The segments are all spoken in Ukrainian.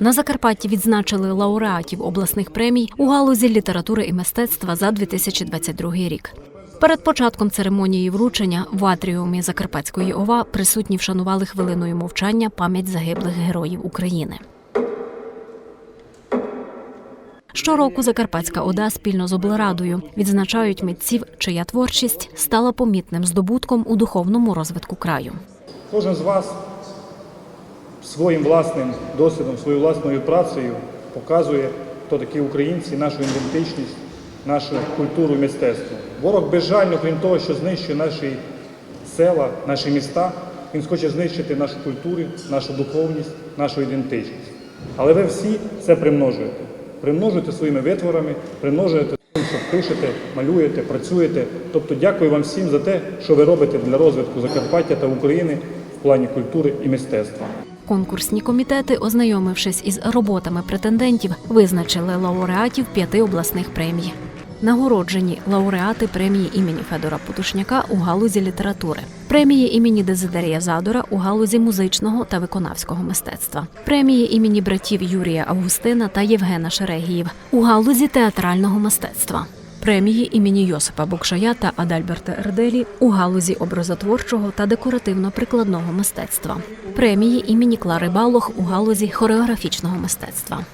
На Закарпатті відзначили лауреатів обласних премій у галузі літератури і мистецтва за 2022 рік. Перед початком церемонії вручення в атріумі Закарпатської ОВА присутні вшанували хвилиною мовчання пам'ять загиблих героїв України. Щороку Закарпатська ОДА спільно з облрадою відзначають митців, чия творчість стала помітним здобутком у духовному розвитку краю. Кожен з вас своїм власним досвідом, своєю власною працею показує, хто такі українці, нашу ідентичність, нашу культуру і мистецтво. Ворог безжально, крім того, що знищує наші села, наші міста, він хоче знищити нашу культуру, нашу духовність, нашу ідентичність. Але ви всі це примножуєте. Примножуєте своїми витворами, примножуєте тим, що пишете, малюєте, працюєте. Тобто дякую вам всім за те, що ви робите для розвитку Закарпаття та України в плані культури і мистецтва. Конкурсні комітети, ознайомившись із роботами претендентів, визначили лауреатів п'яти обласних премій. Нагороджені лауреати премії імені Федора Потушняка у галузі літератури, премії імені Дезидерія Задора у галузі музичного та виконавського мистецтва, премії імені братів Юрія Августина та Євгена Шерегіїв у галузі театрального мистецтва. Премії імені Йосипа Букшая та Адальберта Ерделі у галузі образотворчого та декоративно-прикладного мистецтва. Премії імені Клари Балох у галузі хореографічного мистецтва.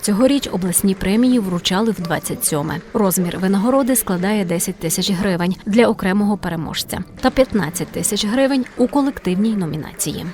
Цьогоріч обласні премії вручали в 27-ме. Розмір винагороди складає 10 тисяч гривень для окремого переможця та 15 тисяч гривень у колективній номінації.